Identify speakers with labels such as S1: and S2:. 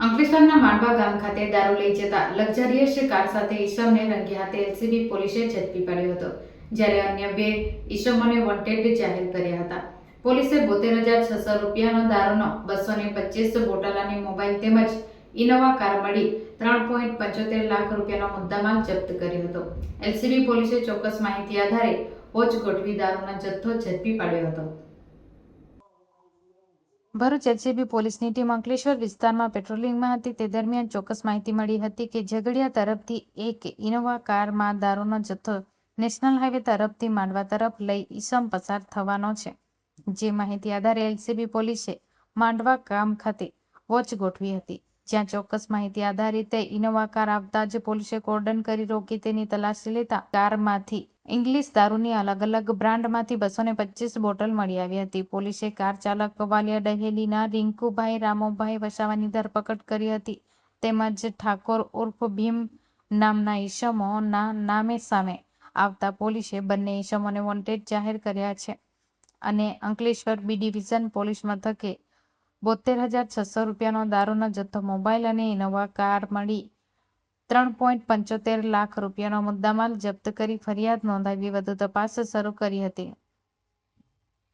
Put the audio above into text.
S1: અંકલેશ્વરના માંડવા ગામ ખાતે દારૂ લઈ જતા લક્ઝરિયસ કાર સાથે ઈસમને રંગે હાથે એલસીબી પોલીસે ઝડપી પાડ્યો હતો, જ્યારે અન્ય બે ઈસમોને વોન્ટેડ જાહેર કર્યા હતા. પોલીસે બોતેર હજાર છસો રૂપિયાનો દારૂનો બસો ને પચીસ બોટલાની મોબાઈલ તેમજ ઇનોવા કાર મળી ત્રણ પોઈન્ટ પંચોતેર લાખ રૂપિયાનો મુદ્દામાલ જપ્ત કર્યો હતો. એલસીબી પોલીસે ચોક્કસ માહિતી આધારે હોચ ગોઠવી દારૂનો જથ્થો ઝડપી પાડ્યો હતો. ભરૂચ એલસીબી પોલીસની ટીમ અંકલેશ્વર વિસ્તારમાં પેટ્રોલિંગમાં હતી. તે દરમિયાન ચોક્કસ માહિતી મળી હતી કે ઝઘડિયા તરફથી એક ઇનોવા કારમાં દારૂનો જથ્થો નેશનલ હાઈવે તરફથી માંડવા તરફ લઈ ઈસમ પસાર થવાનો છે. જે માહિતી આધારે એલસીબી પોલીસે માંડવા ગામ ખાતે વોચ ગોઠવી હતી. જ્યાં ચોક્કસ માહિતી આધારિત ઇનોવા કાર આવતા જ પોલીસે કોર્ડન કરી રોકી તેની તલાશી લેતા કારમાંથી ઇંગ્લિશ દારૂની અલગ અલગ બ્રાન્ડમાંથી બસો ને પચીસ બોટલ મળી આવી હતી. પોલીસે કાર ચાલક વાલિયા ડહેલીના રિંકુભાઈ, રામોભાઈ વસાવાની ધરપકડ કરી હતી. તેમજ ઠાકોર ઉર્ફ ભીમ નામના ઈસમોના નામે સામે આવતા પોલીસે બંને ઈસમોને વોન્ટેડ જાહેર કર્યા છે અને અંકલેશ્વર બી ડિવિઝન પોલીસ મથકે બોતેર હજાર છસો રૂપિયાનો દારૂનો જથ્થો, મોબાઈલ અને ઇનોવા કાર મળી ત્રણ પોઈન્ટ પંચોતેર લાખ રૂપિયાનો મુદ્દામાલ જપ્ત કરી ફરિયાદ નોંધાવી વધુ તપાસ શરૂ કરી હતી.